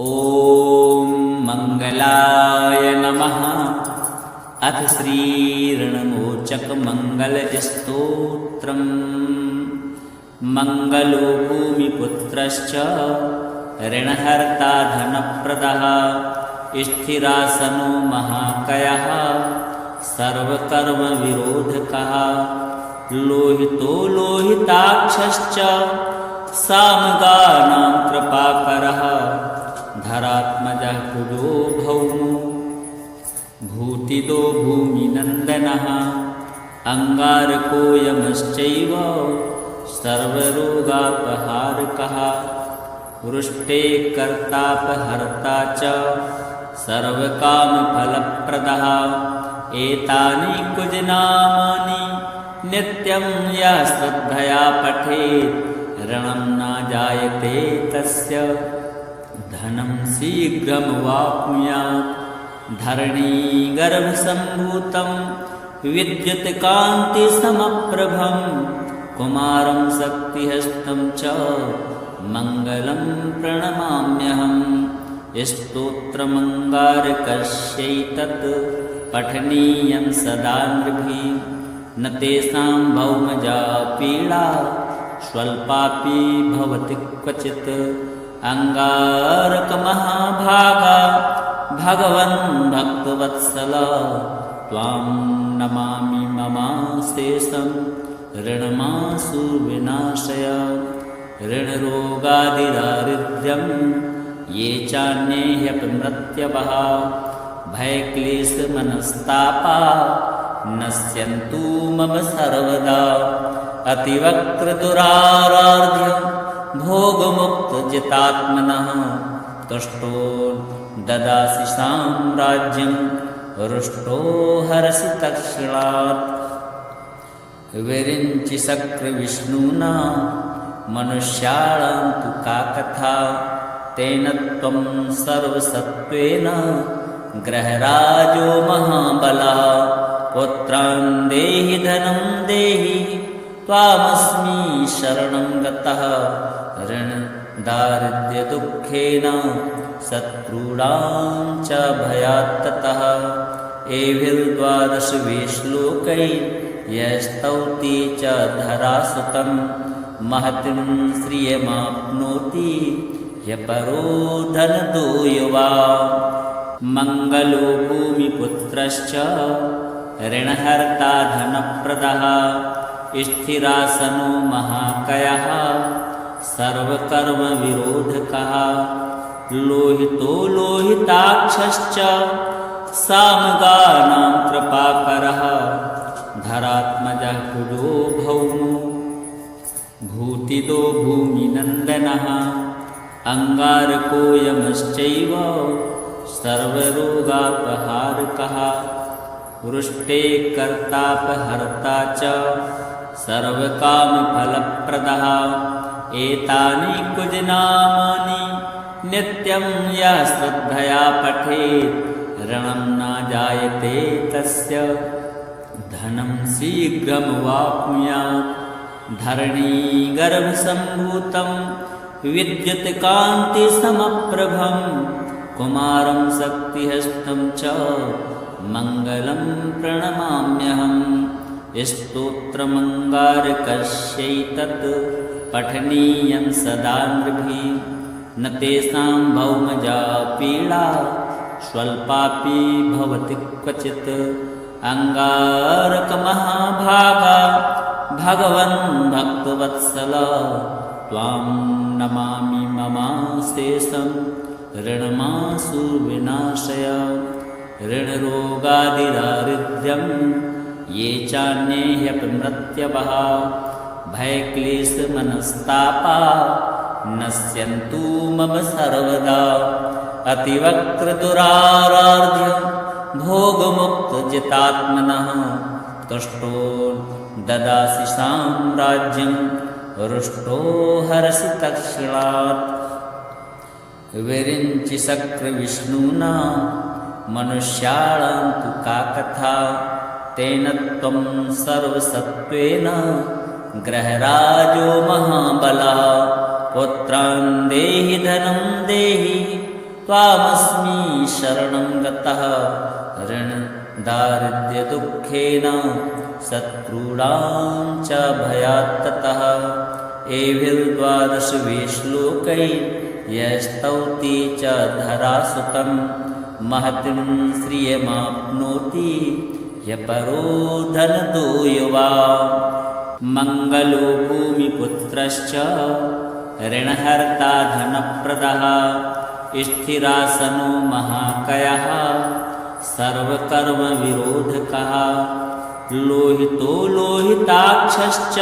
ॐ मङ्गलाय नमः। अथ श्रीरणमोचकमङ्गलजस्तोत्रम्। मङ्गलो भूमिपुत्रश्च ऋणहर्ता धनप्रदः स्थिरासनो महाकयः सर्वकर्मविरोधकः लोहितो लोहिताक्षश्च सामगानां कृपाकरः धरात्मजः कुजो भौमो। भूतिदो भूमिनन्दनः। अङ्गारकोऽयमश्चैव सर्वरोगापहारकः। वृष्टे कर्तापहर्ता च सर्वकामफलप्रदः। एतानि कुजनामानि नित्यं यः श्रद्धया पठेत्, ऋणं न जायते तस्य। धनं शीघ्रमवाप्नुयात् धरणीगर्भसम्भूतं विद्युत्कान्तिसमप्रभं कुमारं शक्तिहस्तं च मङ्गलं प्रणमाम्यहं। स्तोत्रमङ्गारकस्यैतत् पठनीयं सदा नृभिः। न तेषां भौमजा पीडा स्वल्पापि भवति क्वचित् अङ्गारकमहाभागा। भगवन् भक्तवत्सल। त्वां नमामि ममाशेषं ऋणमासु विनाशय। ऋणरोगादिदारिद्र्यं। ये चान्ये ह्यपि मृत्यवः भयक्लेशमनस्तापा। नश्यन्तु मम सर्वदा। अतिवक्रदुराराध्यं भोगमुक्तजितात्मनः तुष्टो ददासि साम्राज्यं, रुष्टो हरसि तत्क्षणात् विरिञ्चि शक्रविष्णुना मनुष्याणां तु का कथा? तेन त्वं ग्रहराजो महाबला। पुत्रान् देहि, धनं देहि त्वामस्मि शरणं गतः। ऋणदारिद्र्यदुःखेन शत्रूणां च भयात्ततः। एभिर्द्वादशवे श्लोकै यस्तौति च धरासुतं महतिं श्रियमाप्नोति ह्यपरो धनदो युवा। मङ्गलो भूमिपुत्रश्च ऋणहर्ता धनप्रदः स्थिरासनो महाकयः, सर्वकर्मविरोधकः। लोहितो लोहिताक्षश्च, सामगानां कृपाकरः। कुजो भौमो, भूतिदो भूमिनन्दनः। अङ्गारकोऽयमश्चैव वृष्टे कर्तापहर्ता च सर्वकामफलप्रदः। एतानि कुजनामानि नित्यं यः श्रद्धया पठेत् ऋणं न जायते तस्य। धनं शीघ्रमवाप्नुयात्। धरणीगर्भसम्भूतं विद्युत्कान्तिसमप्रभं कुमारं शक्तिहस्तं च मङ्गलं प्रणमाम्यहं स्तोत्रमङ्गारकस्यैतत् पठनीयं सदा नृभिः। न तेषां भौमजा पीडा स्वल्पापि भवति क्वचित्। अङ्गारकमहाभागा भगवन् भक्तवत्सल। त्वां नमामि ममाशेषं ऋणमासु विनाशय। ऋणरोगादिदारिद्र्यं ये चान्ये ह्यपि मृत्यवः। भयक्लेशमनस्तापा नश्यन्तु मम सर्वदा। अतिवक्रदुराराध्यं भोगमुक्तजितात्मनः। तुष्टो ददासि साम्राज्यं रुष्टो हरसि तत्क्षणात् विरिञ्चि शक्रविष्णुना मनुष्याणां तु का कथा तेन त्वं सर्वसत्त्वेन ग्रहराजो महाबला। पुत्रान् देहि धनं देहि त्वामस्मि शरणं गतः। ऋणदारिद्र्यदुःखेन शत्रूणां च भयात्ततः एभिर्द्वादशवे श्लोकै यस्तौति च धरासुतं महतिं श्रियमाप्नोति यपरो धनदो युवा मङ्गलो भूमिपुत्रश्च ऋणहर्ता धनप्रदः स्थिरासनो महाकयः सर्वकर्मविरोधकः। लोहितो लोहिताक्षश्च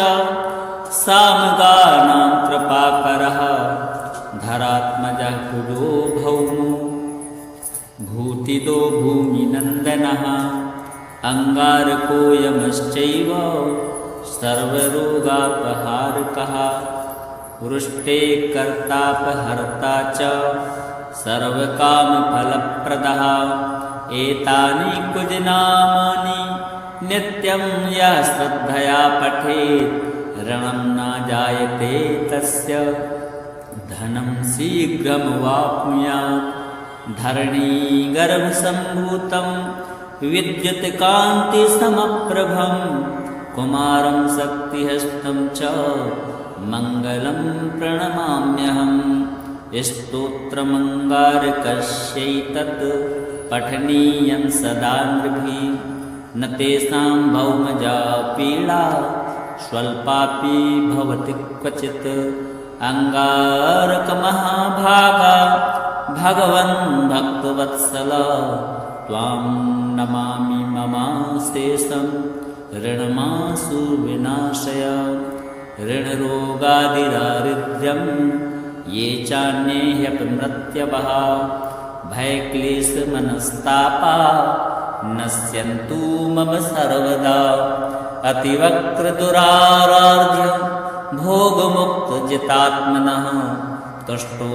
सामगानां कृपाकरः धरात्मजः कुजो भौमो भूतिदो भूमिनन्दनः अङ्गारकोऽयमश्चैव सर्वरोगापहारकः वृष्टे कर्तापहर्ता च सर्वकामफलप्रदः। एतानि कुजनामानि नित्यं यः श्रद्धया पठेत् ऋणं न जायते तस्य। धनं शीघ्रमवाप्नुयात् धरणीगर्भसम्भूतं विद्युत्कान्तिसमप्रभं कुमारं शक्तिहस्तं च मङ्गलं प्रणमाम्यहं। स्तोत्रमङ्गारकस्यैतत् पठनीयं सदा नृभिः। न तेषां भौमजा पीडा स्वल्पापि भवति क्वचित्। अङ्गारकमहाभागा भगवन् भक्तवत्सल त्वां नमामि ममाशेषं ऋणमासु विनाशय ऋणरोगादिदारिद्र्यं ये चान्ये मृत्यवः भयक्लेशमनस्तापा नश्यन्तु मम सर्वदा अतिवक्रदुरारार्ध्य भोगमुक्तजितात्मनः तुष्टो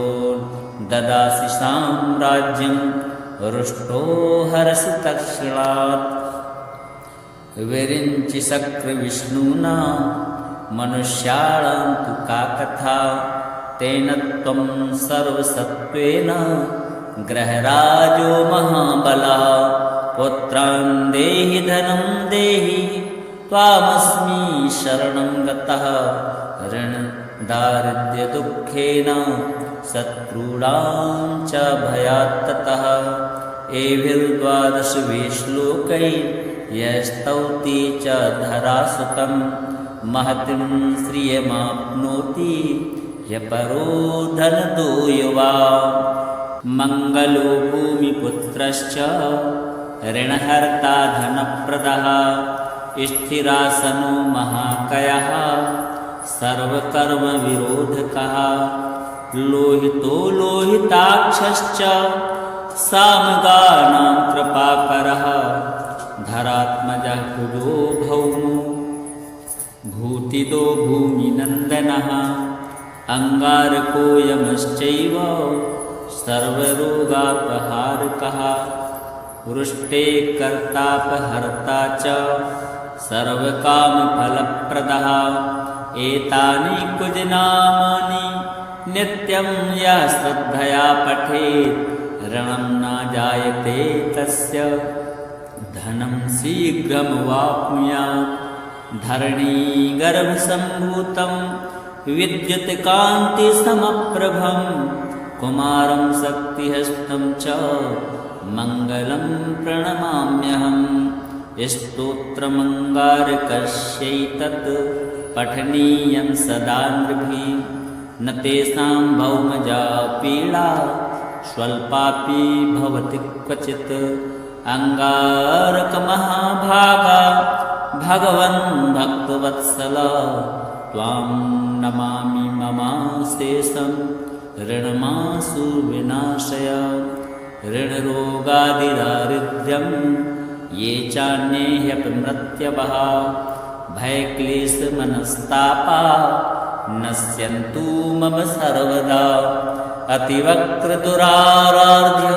ददासि साम्राज्यं रुष्टो हरसि तक्षणात् विरिञ्चि शक्रविष्णुना मनुष्याणां तु का कथा? तेन त्वं सर्वसत्त्वेन ग्रहराजो महाबला। पुत्रान् देहि, धनं देहि, त्वामस्मि शरणं गतः। ऋणदारिद्र्यदुःखेन शत्रूणां च भयात्ततः। श्लोकै यस्तौति च धरासुतं महतिं श्रियमाप्नोति यपरो धनदो युवा। मङ्गलो भूमिपुत्रश्च ऋणहर्ता धनप्रदः। स्थिरासनो महाकयः। सर्वकर्मविरोधकः लोहितो लोहिताक्षश्च सामगानां कृपाकरः। धरात्मजः कुजो भौमो। भूतिदो भूमिनन्दनः। अङ्गारकोऽयमश्चैव सर्वरोगापहारकः। वृष्टे कर्तापहर्ता च सर्वकामफलप्रदः। एतानि कुजनामानि नित्यं यः श्रद्धया पठेत्। ऋणं न जायते तस्य। धनं शीघ्रमवाप्नुयात् धरणीगर्भसम्भूतं विद्युत्कान्तिसमप्रभं कुमारं शक्तिहस्तं च। मङ्गलं प्रणमाम्यहं। स्तोत्रमङ्गारकस्यैतत् पठनीयं सदा नृभिः न तेषां भौमजा पीडा स्वल्पापि भवति क्वचित्। अङ्गारकमहाभागा भगवन् भक्तवत्सल। त्वां नमामि ममाशेषं ऋणमासु विनाशय। ऋणरोगादिदारिद्र्यं ये चान्ये ह्यपि मृत्यवः। भयक्लेशमनस्तापा नश्यन्तु मम सर्वदा। अतिवक्रदुरारार्ध्य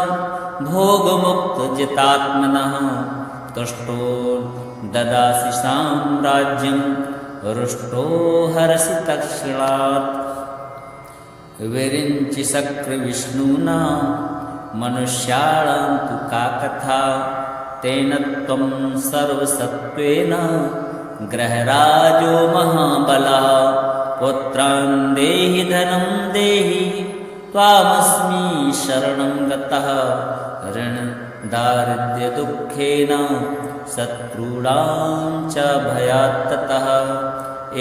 भोगमुक्तजितात्मनः तुष्टो ददासि साम्राज्यं रुष्टो हरसि तक्षणात् विरिञ्चि शक्रविष्णुना मनुष्याणां तु का कथा? तेन त्वं सर्वसत्त्वेन ग्रहराजो महाबला पुत्रान् देहि धनं देहि त्वामस्मि शरणं गतः। ऋणदारिद्र्यदुःखेन शत्रूणां च भयात्ततः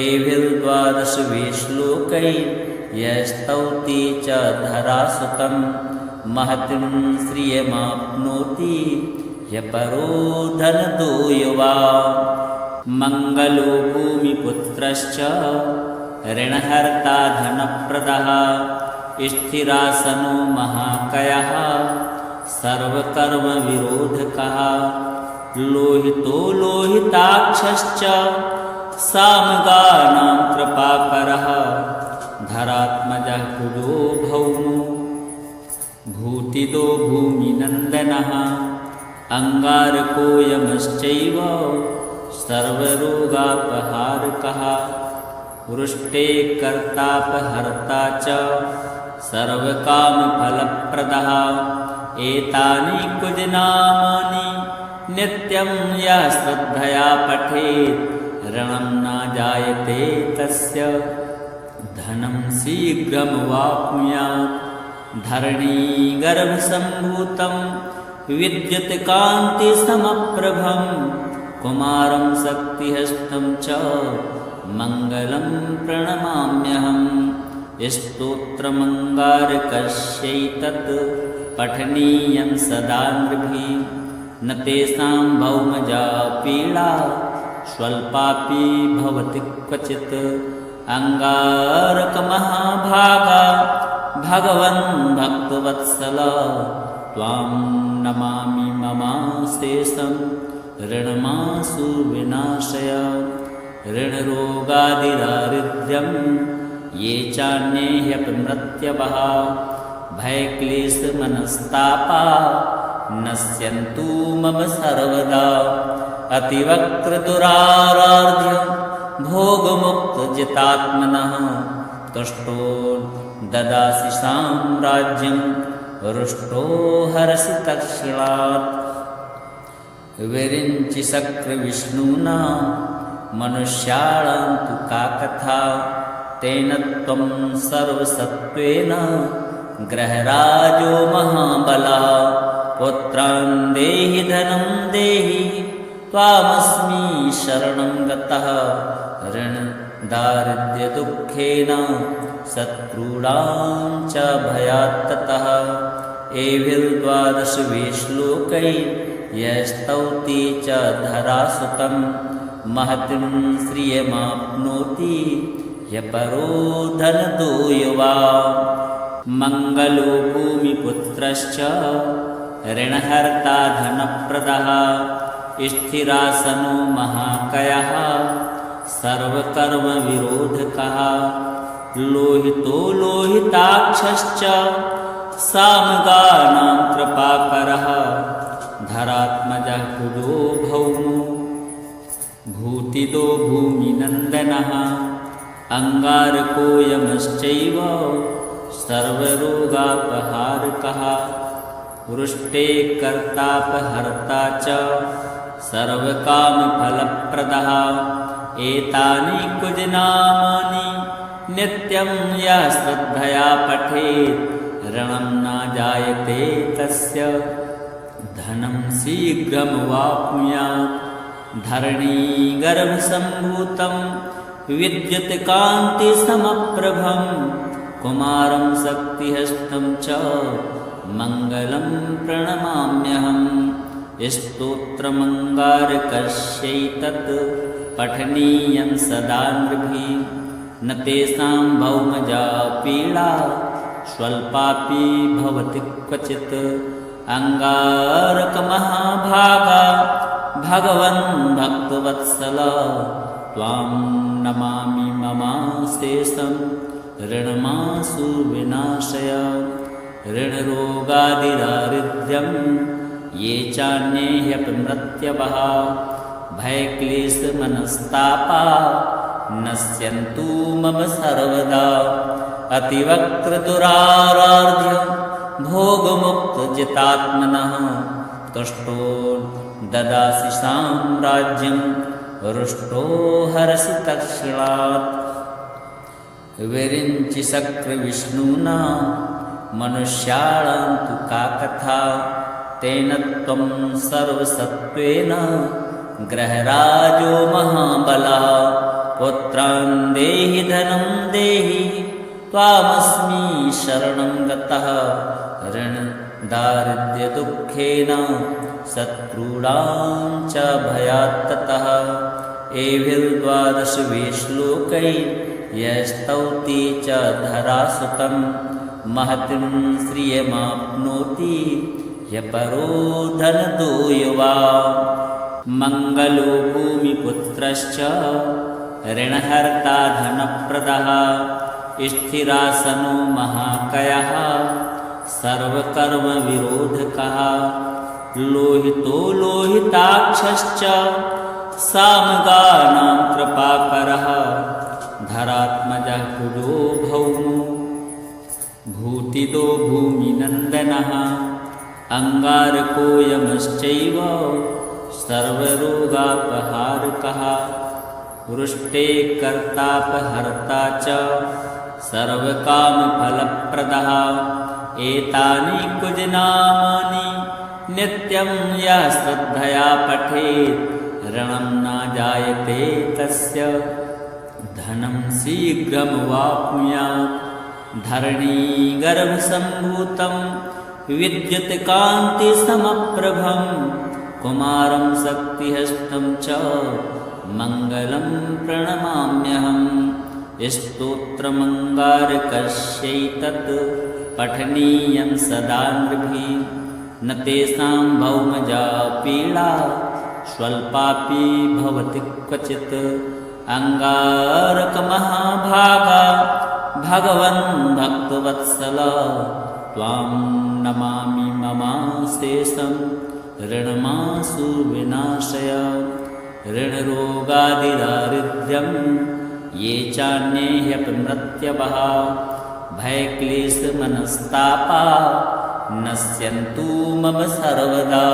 एभिर्द्वादशभि श्लोकैर्यस्तौति च धरासुतं महतिं श्रियमाप्नोति ह्यपरो धनदो युवा। मङ्गलो भूमिपुत्रश्च ऋणहर्ता धनप्रदः, स्थिरासनो महाकयः, सर्वकर्मविरोधकः। लोहितो लोहिताक्षश्च, सामगानां कृपाकरः। धरात्मजः कुजो भौमो, भूतिदो भूमिनन्दनः। अङ्गारकोऽयमश्चैव सर्वरोगापहारकः। वृष्टे कर्तापहर्ता च सर्वकामफलप्रदः। एतानि कुजनामानि नित्यं यः श्रद्धया पठेत् ऋणं न जायते तस्य। धनं शीघ्रमवाप्नुयात्। धरणीगर्भसम्भूतं विद्युत्कान्तिसमप्रभं कुमारं शक्तिहस्तं च मङ्गलं प्रणमाम्यहं स्तोत्रमङ्गारकस्यैतत् पठनीयं सदा नृभिः। न तेषां भौमजा पीडा स्वल्पापि भवति क्वचित्। अङ्गारकमहाभागा भगवन् भक्तवत्सल। त्वां नमामि ममाशेषं ऋणमासु विनाशय ऋणरोगादिदारिद्र्यं ये चान्ये ह्यपमृत्यवः भयक्लेशमनस्तापा। नश्यन्तु मम सर्वदा। अतिवक्रदुरारार्ध्यं भोगमुक्तजितात्मनः। तुष्टो ददासि साम्राज्यं रुष्टो हरसि तत्क्षणात्। विरिञ्चि शक्रविष्णुना मनुष्याणां तु का कथा? तेन त्वं सर्वसत्त्वेन ग्रहराजो महाबला। पुत्रान् देहि धनं देहि त्वामस्मि शरणं गतः। ऋणदारिद्र्यदुःखेन शत्रूणां च भयात्ततः एभिर्द्वादशभि श्लोकैर्यस्तौति च धरासुतं महतिं श्रियमाप्नोति। ह्यपरो धनदो युवा। मङ्गलो भूमिपुत्रश्च ऋणहर्ता धनप्रदः। स्थिरासनो महाकयः। सर्वकर्मविरोधकः। लोहितो लोहिताक्षश्च सामगानां कृपाकरः धरात्मजः कुजो भौमो भूतिदो भूमिनन्दनः अङ्गारकोऽयमश्चैव सर्वरोगापहारकः, वृष्टे कर्तापहर्ता च, सर्वकामफलप्रदः, एतानि कुजनामानि नित्यं यः श्रद्धया पठेत्, ऋणं न जायते तस्य। धनं शीघ्रमवाप्नुयात् धरणीगर्भसम्भूतं विद्युत्कान्तिसमप्रभं कुमारं शक्तिहस्तं च मङ्गलं प्रणमाम्यहं। स्तोत्रमङ्गारकस्यैतत् पठनीयं सदा नृभिः। न तेषां भौमजा पीडा स्वल्पापि भवति क्वचित्। अङ्गारकमहाभागा भगवन् भक्तवत्सल। त्वां नमामि ममाशेषं ऋणमासु विनाशय। ऋणरोगादिदारिद्र्यं। ये चान्ये ह्यपमृत्यवः भयक्लेशमनस्तापा। नश्यन्तु मम सर्वदा। अतिवक्रदुरारार्ध्यं भोगमुक्तजितात्मनः तुष्टो ददासि साम्राज्यं रुष्टो हरसि तत्क्षणात् विरिञ्चि शक्रविष्णुना मनुष्याणां तु का कथा? तेन त्वं सर्वसत्त्वेन ग्रहराजो महाबलः। पुत्रान् देहि, धनं देहि, त्वामस्मि शरणं गतः। ऋणदारिद्र्यदुःखेन शत्रूणां च भयात्ततः। एभिर्द्वादशवे श्लोकै यस्तौति च धरासुतं महतिं श्रियमाप्नोति ह्यपरो धनदो युवा। मङ्गलो भूमिपुत्रश्च ऋणहर्ता धनप्रदः। स्थिरासनो महाकयः। सर्वकर्मविरोधकः लोहितो लोहिताक्षश्च सामगानां कृपाकरः, धरात्मजः कुजो भौमो। भूतिदो भूमिनन्दनः अङ्गारकोऽयमश्चैव सर्वरोगापहारकः, वृष्टे कर्तापहर्ता च सर्वकामफलप्रदः, एतानि कुजनामानि नित्यं यः श्रद्धया पठेत्। ऋणं न जायते तस्य। धनं शीघ्रमवाप्नुयात्। धरणीगर्भसम्भूतं विद्युत्कान्तिसमप्रभं कुमारं शक्तिहस्तं च मङ्गलं प्रणमाम्यहम् स्तोत्रमङ्गारकस्यैतत् पठनीयं सदा नृभिः न तेषां भौमजा पीडा स्वल्पापि भवति क्वचित्। अङ्गारकमहाभागा भगवन् भक्तवत्सल। त्वां नमामि ममाशेषं ऋणमासु विनाशय। ऋणरोगादिदारिद्र्यं ये चान्ये ह्यपमृत्यवः भयक्लेशमनस्तापा नश्यन्तु मम सर्वदा।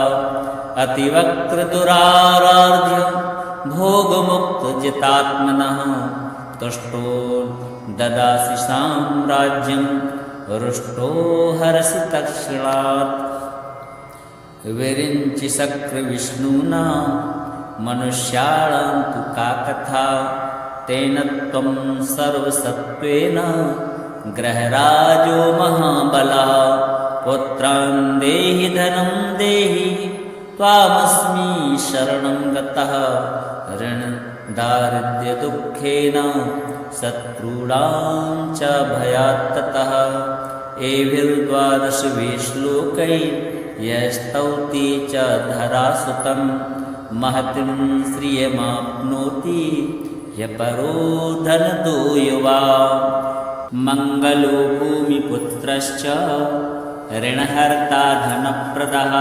अतिवक्त्रदुराराध्य भोगमुक्तजितात्मनः तुष्टो ददासि साम्राज्यं रुष्टो हरसि तत्क्षणात्। विरिञ्चि शक्रविष्णुना मनुष्याणां तु का कथा? तेन त्वं सर्वसत्त्वेन ग्रहराजो महाबलः पुत्रान् देहि धनं देहि त्वामस्मि शरणं गतः। ऋणदारिद्र्यदुःखेन शत्रूणां च भयात्ततः एभिर्द्वादशवे श्लोकै यस्तौति च धरासुतं महतिं श्रियमाप्नोति ह्यपरो धनदो युवा। मङ्गलो भूमिपुत्रश्च ऋणहर्ता धनप्रदः,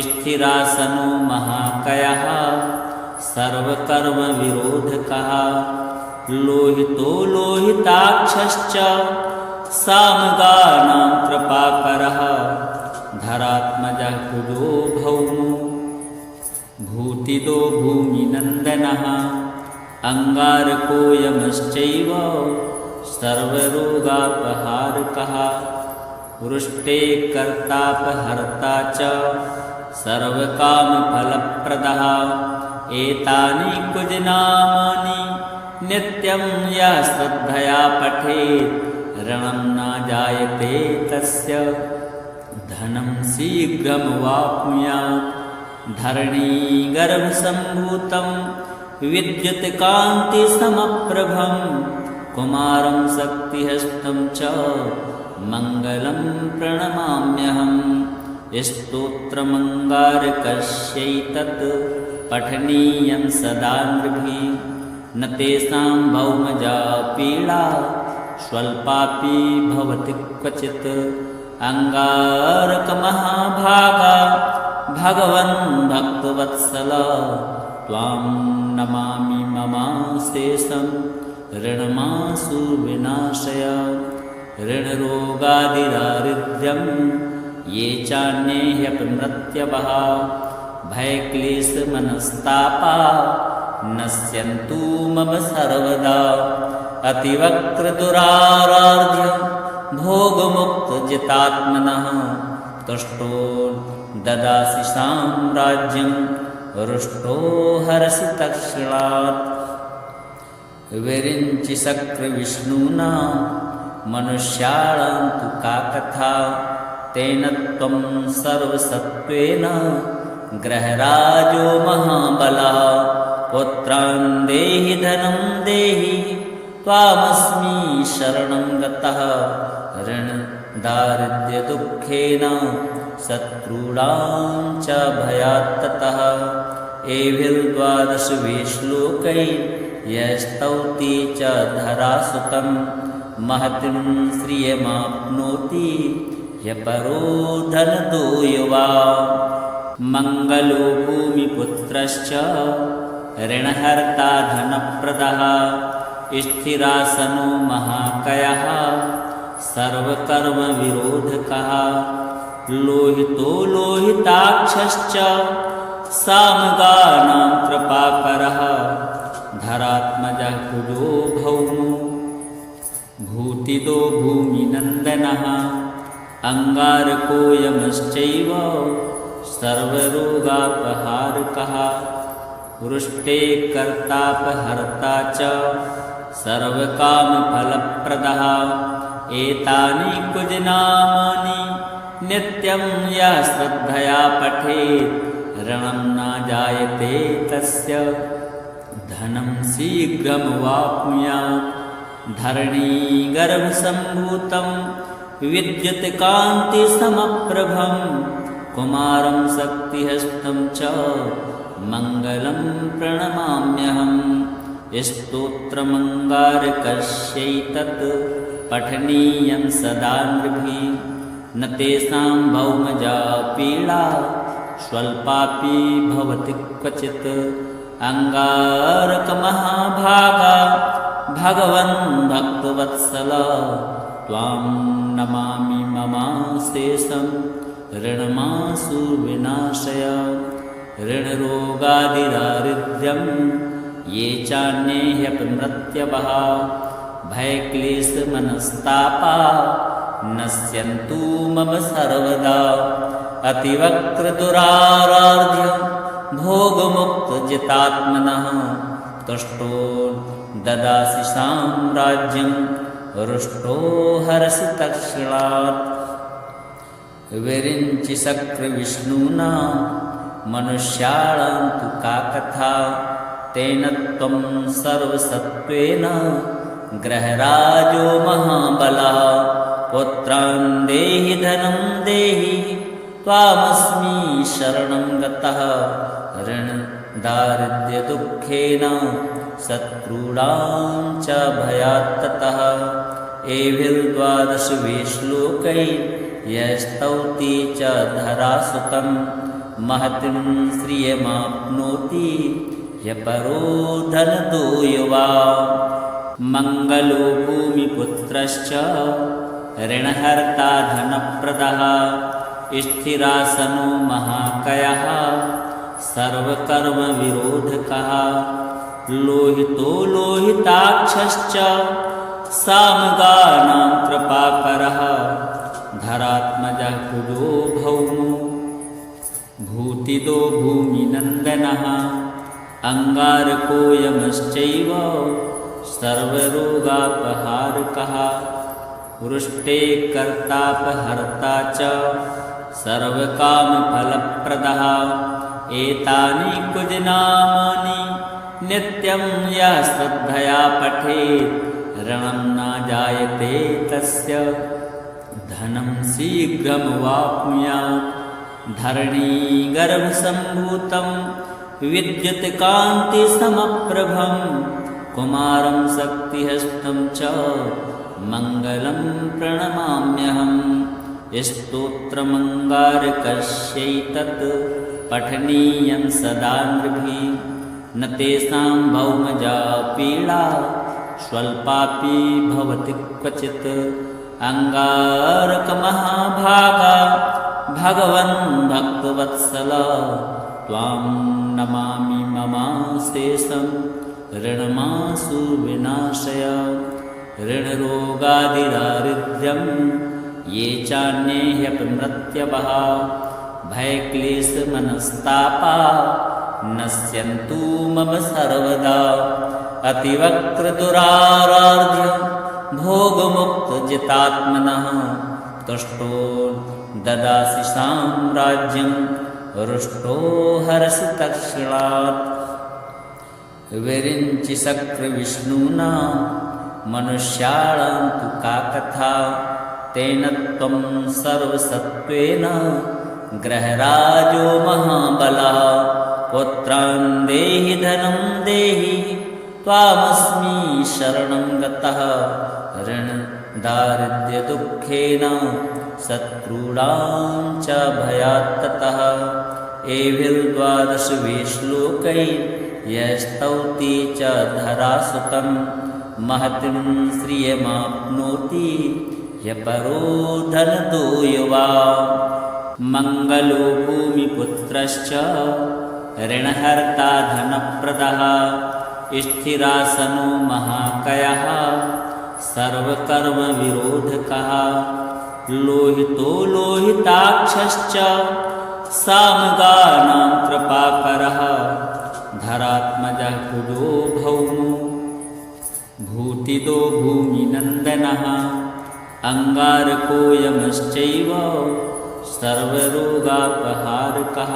स्थिरासनो महाकयः, सर्वकर्मविरोधकः। लोहितो लोहिताक्षश्च, सामगानां कृपाकरः। धरात्मजः कुजो भौमो, भूतिदो भूमिनन्दनः। अङ्गारकोऽयमश्चैव सर्वरोगापहारकः। वृष्टे कर्तापहर्ता च सर्वकामफलप्रदः। एतानि कुजनामानि नित्यं यः श्रद्धया पठेत् ऋणं न जायते तस्य। धनं शीघ्रमवाप्नुयात्। धरणीगर्भसम्भूतं विद्युत्कान्तिसमप्रभं कुमारं शक्तिहस्तं च मङ्गलं प्रणमाम्यहम्। स्तोत्रमङ्गारकस्यैतत् पठनीयं सदा नृभिः। न तेषां भौमजा पीडा स्वल्पापि भवति क्वचित्। अङ्गारकमहाभागा भगवन् भक्तवत्सल। त्वां नमामि ममाशेषं ऋणमासु विनाशय ऋणरोगादिदारिद्र्यं ये चान्ये ह्यपमृत्यवः भयक्लेशमनस्तापा। नश्यन्तु मम सर्वदा। अतिवक्रदुराराध्यं भोगमुक्तजितात्मनः। तुष्टो ददासि साम्राज्यं, रुष्टो हरसि तक्षणात्। विरिञ्चि शक्रविष्णुना मनुष्याणां तु का कथा? तेन त्वं सर्वसत्त्वेन ग्रहराजो महाबला। पुत्रान् देहि धनं देहि त्वामस्मि शरणं गतः। ऋणदारिद्र्यदुःखेन शत्रूणां च भयात्ततः एभिर्द्वादशवे श्लोकै यस्तौति च धरासुतं महतिं श्रियमाप्नोति। ह्यपरो धनदो युवा। मङ्गलो भूमिपुत्रश्च ऋणहर्ता धनप्रदः स्थिरासनो महाकयः। सर्वकर्मविरोधकः। लोहितो लोहिताक्षश्च सामगानां कृपाकरः धरात्मजः कुजो भौमो भूतिदो भूमिनन्दनः। अङ्गारकोऽयमश्चैव सर्वरोगापहारकः। वृष्टे कर्तापहर्ता च सर्वकामफलप्रदः। एतानि नित्यं यः श्रद्धया पठेत्, ऋणं न जायते तस्य। धनं शीघ्रमवाप्नुयात्। धरणीगर्भसम्भूतं विद्युत्कान्तिसमप्रभं कुमारं शक्तिहस्तं च मङ्गलं प्रणमाम्यहं। स्तोत्रमङ्गारकस्यैतत् पठनीयं सदा नृभिः। न तेषां भौमजा पीडा स्वल्पापि भवति क्वचित्। अङ्गारकमहाभागा भगवन् भक्तवत्सल। त्वां नमामि ममाशेषं ऋणमासु विनाशय ऋणरोगादिदारिद्र्यं ये चान्ये ह्यपमृत्यवः भयक्लेशमनस्तापा। नश्यन्तु मम सर्वदा। अतिवक्रदुराराध्यं भोगमुक्तजितात्मनः तुष्टो ददासि साम्राज्यं रुष्टो हरसि तक्षणात् विरिञ्चि शक्रविष्णुना मनुष्याणां तु का कथा तेन त्वं सर्वसत्त्वेन ग्रहराजो महाबला। पुत्रान् देहि, धनं देहि, त्वामस्मि शरणं गतः। ऋणदारिद्र्यदुःखेन शत्रूणां च भयात्ततः। श्लोकै यस्तौति च धरासुतं महतिं श्रियमाप्नोति ह्यपरो धनदो युवा। मङ्गलो भूमिपुत्रश्च ऋणहर्ता धनप्रदः। स्थिरासनो महाकयः सर्वकर्मविरोधकः। लोहितो लोहिताक्षश्च सामगानां कृपाकरः धरात्मजः कुजो भौमो। भूतिदो भूमिनन्दनः। अङ्गारकोऽयमश्चैव सर्वरोगापहारकः। वृष्टे कर्तापहर्ता च सर्वकामफलप्रदः। एतानि कुजनामानि नित्यं यः श्रद्धया पठेत् ऋणं न जायते तस्य। धनं शीघ्रमवाप्नुयात् धरणीगर्भसम्भूतं विद्युत्कान्तिसमप्रभं कुमारं शक्तिहस्तं च मङ्गलं प्रणमाम्यहं। स्तोत्रमङ्गारकस्यैतत् पठनीयं सदा नृभिः। न तेषां भौमजा पीडा स्वल्पापि भवति क्वचित्। अङ्गारकमहाभागा भगवन् भक्तवत्सल। त्वां नमामि ममाशेषं ऋणमासु विनाशय। ऋणरोगादिदारिद्र्यं ये चान्ये ह्यपमृत्यवः भयक्लेशमनस्तापा नश्यन्तु मम सर्वदा। अतिवक्रदुराराध्य भोगमुक्तजितात्मनः तुष्टो ददासि साम्राज्यं रुष्टो हरसि तक्षिणात् विरिञ्चि शक्रविष्णुना मनुष्याणां तु का कथा? तेन त्वं सर्वसत्त्वेन ग्रहराजो महाबला। पुत्रान् देहि धनं देहि त्वामस्मि शरणं गतः। ऋणदारिद्र्यदुःखेन शत्रूणां च भयात्ततः। श्लोकै यस्तौति च धरासुतं महतिं श्रियमाप्नोति। ह्यपरो धनदो युवा मङ्गलो भूमिपुत्रश्च ऋणहर्ता धनप्रदः स्थिरासनो महाकयः सर्वकर्मविरोधकः लोहितो लोहिताक्षश्च सामगानां कृपाकरः धरात्मजः कुजो भौमो। भूतिदो भूमिनन्दनः अङ्गारकोऽयमश्चैव सर्वरोगापहारकः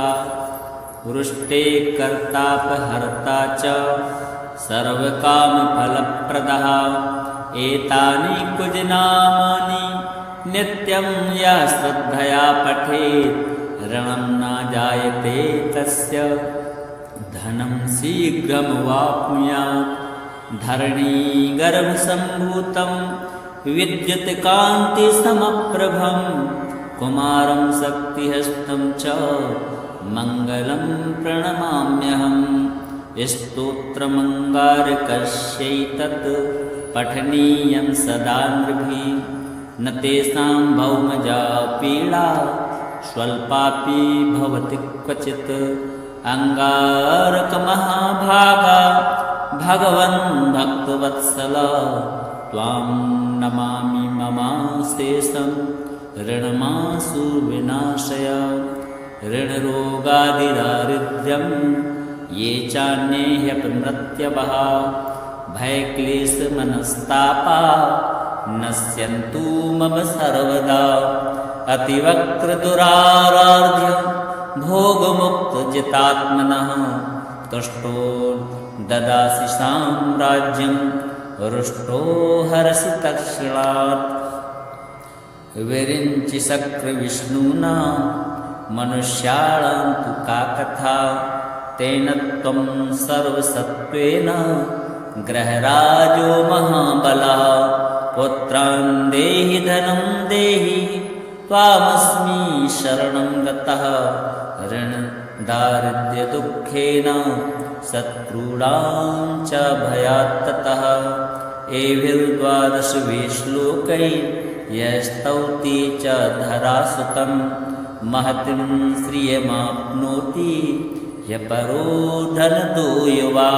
वृष्टे कर्तापहर्ता च सर्वकामफलप्रदः। एतानि कुजनामानि नित्यं यः श्रद्धया पठेत्, ऋणं न जायते तस्य। धनं शीघ्रमवाप्नुयात्। धरणीगर्भसम्भूतं विद्युत्कान्तिसमप्रभं कुमारं शक्तिहस्तं च मङ्गलं प्रणमाम्यहम्। स्तोत्रमङ्गारकस्यैतत् पठनीयं सदा नृभिः। न तेषां भौमजा पीडा स्वल्पापि भवति क्वचित्। अङ्गारकमहाभागा भगवन् भक्तवत्सल। त्वां नमामि ममाशेषं ऋणमासु विनाशय, ऋणरोगादिदारिद्र्यं, ये चान्ये ह्यपमृत्यवः भयक्लेशमनस्तापा नश्यन्तु मम सर्वदा। अतिवक्रदुराराध्य भोगमुक्तजितात्मनः। तुष्टो ददासि साम्राज्यं, रुष्टो हरसि तक्षिणात्। विरिञ्चि शक्रविष्णुना मनुष्याणां तु का कथा? तेन त्वं सर्वसत्त्वेन ग्रहराजो महाबला। पुत्रान् देहि धनं देहि त्वामस्मि शरणं गतः। ऋणदारिद्र्यदुःखेन शत्रूणां च भयात्ततः एभिर्द्वादशवे श्लोकै यस्तौति च धरासुतं महतिं श्रियमाप्नोति। ह्यपरो धनदो युवा।